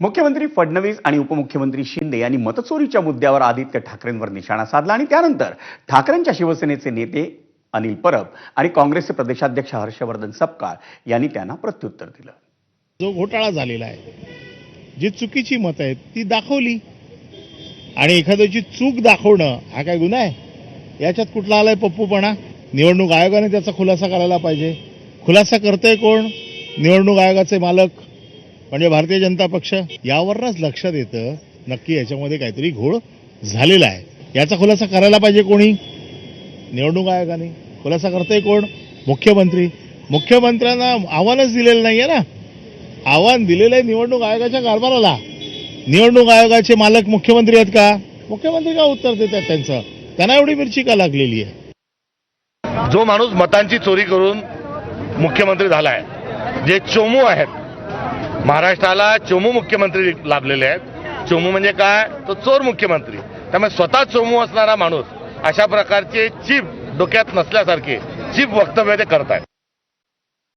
मुख्यमंत्री फडणवीस आणि उपमुख्यमंत्री शिंदे यांनी मतचोरीच्या मुद्द्यावर आदित्य ठाकरेंवर निशाणा साधला आणि त्यानंतर ठाकरेंच्या शिवसेनेचे नेते अनिल परब आणि काँग्रेसचे प्रदेशाध्यक्ष हर्षवर्धन सपकाळ यांनी त्यांना प्रत्युत्तर दिलं. जो घोटाळा झालेला आहे जी चुकीची मतं आहेत ती दाखवली. आणि एखाद्याची चूक दाखवणं हा काय गुन्हा आहे? याच्यात कुठला आलाय पप्पूपणा? निवडणूक आयोगाने त्याचा खुलासा करायला पाहिजे. खुलासा करतोय कोण? निवडणूक आयोगाचे मालक म्हणजे भारतीय जनता पक्ष यावरच लक्षात येतं नक्की याच्यामध्ये काहीतरी घोळ झालेला आहे. याचा खुलासा करायला पाहिजे कोणी? निवडणूक आयोगाने. खुलासा करतोय कोण? मुख्यमंत्री. मुख्यमंत्र्यांना आव्हानच दिलेलं नाहीये ना. आव्हान दिलेलं आहे निवडणूक आयोगाच्या कारभाराला. निवडणूक आयोगाचे मालक मुख्यमंत्री आहेत का? मुख्यमंत्री का उत्तर देतात त्यांचं? त्यांना एवढी मिरची का लागलेली आहे? जो माणूस मतांची चोरी करून मुख्यमंत्री झालाय जे चोमू आहेत महाराष्ट्राला चोमू मुख्यमंत्री लाभलेले आहेत. चोमू म्हणजे काय? तो चोर मुख्यमंत्री. त्यामुळे स्वतः चोमू असणारा माणूस अशा प्रकारचे चीप डोक्यात नसल्यासारखे चीप वक्तव्य ते करत आहेत